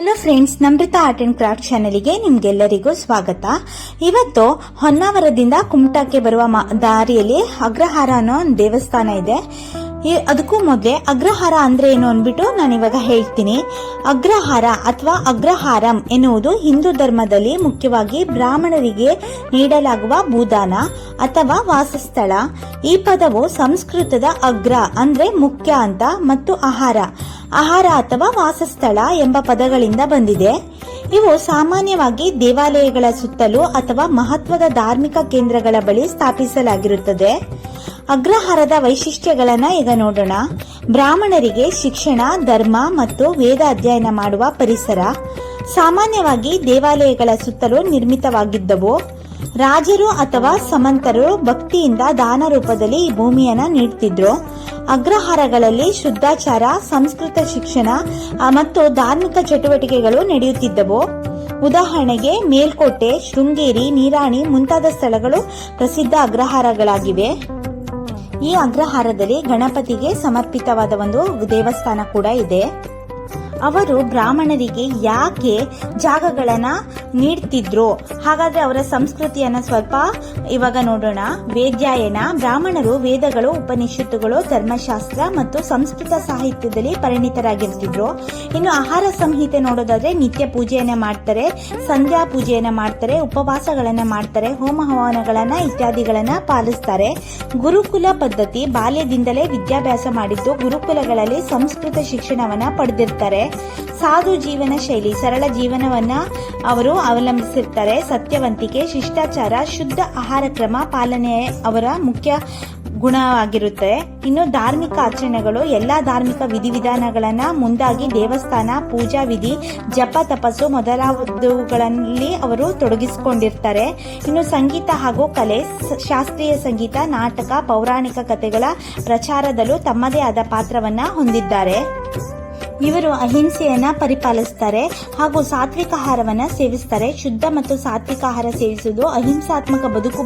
Hello friends, Namrata art and craft ಚಾನಲ್ಗೆ ನಿಮ್ಗೆಲ್ಲರಿಗೂ ಸ್ವಾಗತ. ಇವತ್ತು ಹೊನ್ನಾವರದಿಂದ ಕುಮಟಾಕ್ಕೆ ಬರುವ ದಾರಿಯಲ್ಲಿ ಅಗ್ರಹಾರ ಅನ್ನೋ ಒಂದು ದೇವಸ್ಥಾನ ಇದೆ. ಅದಕ್ಕೂ ಮೊದಲೇ ಅಗ್ರಹಾರ ಅಂದ್ರೆ ಏನು ಅಂದ್ಬಿಟ್ಟು ನಾನು ಇವಾಗ ಹೇಳ್ತೀನಿ. ಅಗ್ರಹಾರ ಅಥವಾ ಅಗ್ರಹಾರಂ ಎನ್ನುವುದು ಹಿಂದೂ ಧರ್ಮದಲ್ಲಿ ಮುಖ್ಯವಾಗಿ ಬ್ರಾಹ್ಮಣರಿಗೆ ನೀಡಲಾಗುವ ಭೂದಾನ ಅಥವಾ ವಾಸಸ್ಥಳ. ಈ ಪದವು ಸಂಸ್ಕೃತದ ಅಗ್ರ ಅಂದ್ರೆ ಮುಖ್ಯ ಅಂತ ಮತ್ತು ಆಹಾರ. ಆಹಾರ ಅಥವಾ ವಾಸಸ್ಥಳ ಎಂಬ ಪದಗಳಿಂದ ಬಂದಿದೆ. ಇವು ಸಾಮಾನ್ಯವಾಗಿ ದೇವಾಲಯಗಳ ಸುತ್ತಲೂ ಅಥವಾ ಮಹತ್ವದ ಧಾರ್ಮಿಕ ಕೇಂದ್ರಗಳ ಬಳಿ ಸ್ಥಾಪಿಸಲಾಗಿರುತ್ತದೆ. ಅಗ್ರಹಾರದ ವೈಶಿಷ್ಟ್ಯಗಳನ್ನ ಈಗ ನೋಡೋಣ. ಬ್ರಾಹ್ಮಣರಿಗೆ ಶಿಕ್ಷಣ, ಧರ್ಮ ಮತ್ತು ವೇದ ಅಧ್ಯಯನ ಮಾಡುವ ಪರಿಸರ ಸಾಮಾನ್ಯವಾಗಿ ದೇವಾಲಯಗಳ ಸುತ್ತಲೂ ನಿರ್ಮಿತವಾಗಿದ್ದವು. ರಾಜರು ಅಥವಾ ಸಮಂತರು ಭಕ್ತಿಯಿಂದ ದಾನ ರೂಪದಲ್ಲಿ ಈ ಭೂಮಿಯನ್ನ ನೀಡ್ತಿದ್ರು. ಅಗ್ರಹಾರಗಳಲ್ಲಿ ಶುದ್ಧಾಚಾರ, ಸಂಸ್ಕೃತ ಶಿಕ್ಷಣ ಮತ್ತು ಧಾರ್ಮಿಕ ಚಟುವಟಿಕೆಗಳು ನಡೆಯುತ್ತಿದ್ದವು. ಉದಾಹರಣೆಗೆ ಮೇಲ್ಕೋಟೆ, ಶೃಂಗೇರಿ, ನೀರಾಣಿ ಮುಂತಾದ ಸ್ಥಳಗಳು ಪ್ರಸಿದ್ಧ ಅಗ್ರಹಾರಗಳಾಗಿವೆ. ಈ ಅಗ್ರಹಾರದಲ್ಲಿ ಗಣಪತಿಗೆ ಸಮರ್ಪಿತವಾದ ಒಂದು ದೇವಸ್ಥಾನ ಕೂಡ ಇದೆ. ಅವರು ಬ್ರಾಹ್ಮಣರಿಗೆ ಯಾಕೆ ಜಾಗಗಳನ್ನ ನೀಡ್ತಿದ್ರು? ಹಾಗಾದ್ರೆ ಅವರ ಸಂಸ್ಕೃತಿಯನ್ನ ಸ್ವಲ್ಪ ಇವಾಗ ನೋಡೋಣ. ವೇದ್ಯಾಯನ ಬ್ರಾಹ್ಮಣರು ವೇದಗಳು, ಉಪನಿಷತ್ತುಗಳು, ಧರ್ಮಶಾಸ್ತ್ರ ಮತ್ತು ಸಂಸ್ಕೃತ ಸಾಹಿತ್ಯದಲ್ಲಿ ಪರಿಣಿತರಾಗಿರ್ತಿದ್ರು. ಇನ್ನು ಆಹಾರ ಸಂಹಿತೆ ನೋಡೋದಾದ್ರೆ ನಿತ್ಯ ಪೂಜೆಯನ್ನ ಮಾಡ್ತಾರೆ, ಸಂಧ್ಯಾ ಪೂಜೆಯನ್ನ ಮಾಡ್ತಾರೆ, ಉಪವಾಸಗಳನ್ನ ಮಾಡ್ತಾರೆ, ಹೋಮ ಹವನಗಳನ್ನ ಇತ್ಯಾದಿಗಳನ್ನ ಪಾಲಿಸ್ತಾರೆ. ಗುರುಕುಲ ಪದ್ಧತಿ ಬಾಲ್ಯದಿಂದಲೇ ವಿದ್ಯಾಭ್ಯಾಸ ಮಾಡಿದ್ದು ಗುರುಕುಲಗಳಲ್ಲಿ ಸಂಸ್ಕೃತ ಶಿಕ್ಷಣವನ್ನ ಪಡೆದಿರ್ತಾರೆ. ಸಾಧು ಜೀವನ ಶೈಲಿ, ಸರಳ ಜೀವನವನ್ನ ಅವರು ಅವಲಂಬಿಸಿರ್ತಾರೆ. ಸತ್ಯವಂತಿಕೆ, ಶಿಷ್ಟಾಚಾರ, ಶುದ್ಧ ಆಹಾರ ಕ್ರಮ ಪಾಲನೆ ಅವರ ಮುಖ್ಯ ಗುಣವಾಗಿರುತ್ತೆ. ಇನ್ನು ಧಾರ್ಮಿಕ ಆಚರಣೆಗಳು, ಎಲ್ಲಾ ಧಾರ್ಮಿಕ ವಿಧಿವಿಧಾನಗಳನ್ನ ಮುಂದಾಗಿ ದೇವಸ್ಥಾನ, ಪೂಜಾ ವಿಧಿ, ಜಪ, ತಪಸ್ಸು ಮೊದಲಾದವುಗಳಲ್ಲಿ ಅವರು ತೊಡಗಿಸಿಕೊಂಡಿರ್ತಾರೆ. ಇನ್ನು ಸಂಗೀತ ಹಾಗೂ ಕಲೆ ಶಾಸ್ತ್ರೀಯ ಸಂಗೀತ, ನಾಟಕ, ಪೌರಾಣಿಕ ಕಥೆಗಳ ಪ್ರಚಾರದಲ್ಲೂ ತಮ್ಮದೇ ಆದ ಪಾತ್ರವನ್ನ ಹೊಂದಿದ್ದಾರೆ. ಇವರು ಅಹಿಂಸೆಯನ್ನ ಪರಿಪಾಲಿಸ್ತಾರೆ ಹಾಗೂ ಸಾತ್ವಿಕ ಆಹಾರವನ್ನ ಸೇವಿಸ್ತಾರೆ. ಶುದ್ಧ ಮತ್ತು ಸಾತ್ವಿಕ ಆಹಾರ ಸೇವಿಸುವುದು ಅಹಿಂಸಾತ್ಮಕ ಬದುಕು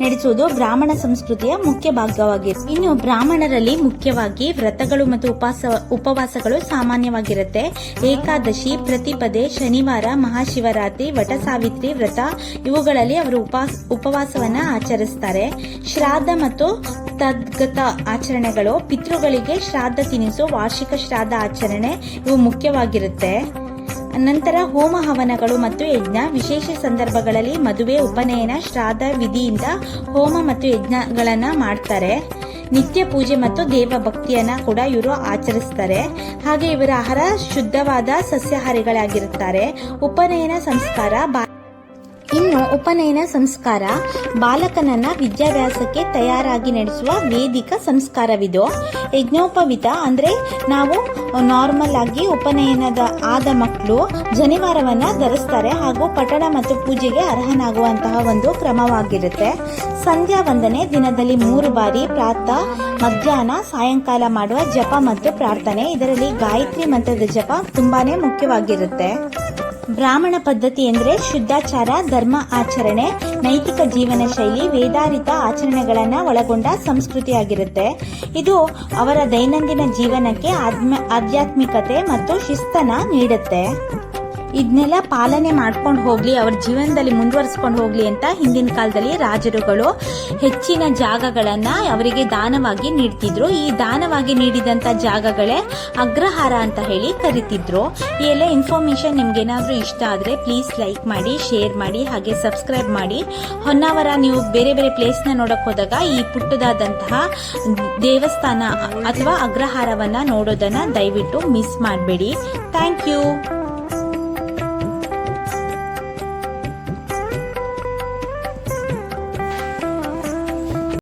ನಡೆಸುವುದು ಬ್ರಾಹ್ಮಣ ಸಂಸ್ಕೃತಿಯ ಮುಖ್ಯ ಭಾಗವಾಗಿದೆ. ಇನ್ನು ಬ್ರಾಹ್ಮಣರಲ್ಲಿ ಮುಖ್ಯವಾಗಿ ವ್ರತಗಳು ಮತ್ತು ಉಪವಾಸ, ಉಪವಾಸಗಳು ಸಾಮಾನ್ಯವಾಗಿರುತ್ತೆ. ಏಕಾದಶಿ, ಪ್ರತಿಪದೆ, ಶನಿವಾರ, ಮಹಾಶಿವರಾತ್ರಿ ವಟ ಸಾವಿತ್ರಿ ವ್ರತ ಇವುಗಳಲ್ಲಿ ಅವರು ಉಪವಾಸ, ಉಪವಾಸವನ್ನ ಆಚರಿಸ್ತಾರೆ. ಶ್ರಾದ್ದ ಮತ್ತು ತದ್ಗತ ಆಚರಣೆಗಳು ಪಿತೃಗಳಿಗೆ ಶ್ರಾದ್ದ ತಿನಿಸು, ವಾರ್ಷಿಕ ಶ್ರಾದ್ದ ಆಚರಣೆ, ಇವು ಮುಖ್ಯವಾಗಿರುತ್ತೆ. ನಂತರ ಹೋಮ ಹವನಗಳು ಮತ್ತು ಯಜ್ಞ. ವಿಶೇಷ ಸಂದರ್ಭಗಳಲ್ಲಿ ಮದುವೆ, ಉಪನಯನ, ಶ್ರಾದ್ದ ವಿಧಿಯಿಂದ ಹೋಮ ಮತ್ತು ಯಜ್ಞಗಳನ್ನ ಮಾಡ್ತಾರೆ. ನಿತ್ಯ ಪೂಜೆ ಮತ್ತು ದೇವ ಭಕ್ತಿಯನ್ನ ಕೂಡ ಇವರು ಆಚರಿಸ್ತಾರೆ. ಹಾಗೆ ಇವರ ಆಹಾರ ಶುದ್ಧವಾದ ಸಸ್ಯಾಹಾರಿಗಳಾಗಿರುತ್ತಾರೆ. ಉಪನಯನ ಸಂಸ್ಕಾರ ಇನ್ನು ಉಪನಯನ ಸಂಸ್ಕಾರ. ಬಾಲಕನನ್ನ ವಿದ್ಯಾಭ್ಯಾಸಕ್ಕೆ ತಯಾರಾಗಿ ನಡೆಸುವ ವೇದಿಕ ಸಂಸ್ಕಾರವಿದು. ಯಜ್ಞೋಪವಿತ ಅಂದ್ರೆ ನಾವು ನಾರ್ಮಲ್ ಆಗಿ ಉಪನಯನದ ಆದ ಮಕ್ಕಳು ಜನಿವಾರವನ್ನ ಧರಿಸ್ತಾರೆ ಹಾಗೂ ಪಠಣ ಮತ್ತು ಪೂಜೆಗೆ ಅರ್ಹನಾಗುವಂತಹ ಒಂದು ಕ್ರಮವಾಗಿರುತ್ತೆ. ಸಂಧ್ಯಾ ವಂದನೆ ದಿನದಲ್ಲಿ ಮೂರು ಬಾರಿ, ಪ್ರಾತಃ, ಮಧ್ಯಾಹ್ನ, ಸಾಯಂಕಾಲ ಮಾಡುವ ಜಪ ಮತ್ತು ಪ್ರಾರ್ಥನೆ. ಇದರಲ್ಲಿ ಗಾಯತ್ರಿ ಮಂತ್ರದ ಜಪ ತುಂಬಾನೇ ಮುಖ್ಯವಾಗಿರುತ್ತೆ. ಬ್ರಾಹ್ಮಣ ಪದ್ಧತಿ ಎಂದರೆ ಶುದ್ಧಾಚಾರ, ಧರ್ಮ ಆಚರಣೆ, ನೈತಿಕ ಜೀವನ ಶೈಲಿ, ವೇದಾರಿತ ಆಚರಣೆಗಳನ್ನು ಒಳಗೊಂಡ ಸಂಸ್ಕೃತಿಯಾಗಿರುತ್ತೆ ಇದು ಅವರ ದೈನಂದಿನ ಜೀವನಕ್ಕೆ ಆಧ್ಯಾತ್ಮಿಕತೆ ಮತ್ತು ಶಿಸ್ತನ ನೀಡುತ್ತೆ. ಇದನ್ನೆಲ್ಲ ಪಾಲನೆ ಮಾಡ್ಕೊಂಡು ಹೋಗ್ಲಿ, ಅವ್ರ ಜೀವನದಲ್ಲಿ ಮುಂದುವರಿಸ್ಕೊಂಡು ಹೋಗ್ಲಿ ಅಂತ ಹಿಂದಿನ ಕಾಲದಲ್ಲಿ ರಾಜರುಗಳು ಹೆಚ್ಚಿನ ಜಾಗಗಳನ್ನ ಅವರಿಗೆ ದಾನವಾಗಿ ನೀಡ್ತಿದ್ರು. ಈ ದಾನವಾಗಿ ನೀಡಿದಂತ ಜಾಗಗಳೇ ಅಗ್ರಹಾರ ಅಂತ ಹೇಳಿ ಕರಿತಿದ್ರು. ಈ ಎಲ್ಲ ಇನ್ಫಾರ್ಮೇಶನ್ ನಿಮ್ಗೆ ಏನಾದ್ರೂ ಇಷ್ಟ ಆದ್ರೆ ಪ್ಲೀಸ್ ಲೈಕ್ ಮಾಡಿ, ಶೇರ್ ಮಾಡಿ, ಹಾಗೆ ಸಬ್ಸ್ಕ್ರೈಬ್ ಮಾಡಿ. ಹೊನ್ನಾವರ ನೀವು ಬೇರೆ ಬೇರೆ ಪ್ಲೇಸ್ನ ನೋಡಕ್ ಹೋದಾಗ ಈ ಪುಟ್ಟದಾದಂತಹ ದೇವಸ್ಥಾನ ಅಥವಾ ಅಗ್ರಹಾರವನ್ನ ನೋಡೋದನ್ನ ದಯವಿಟ್ಟು ಮಿಸ್ ಮಾಡಬೇಡಿ. Thank you.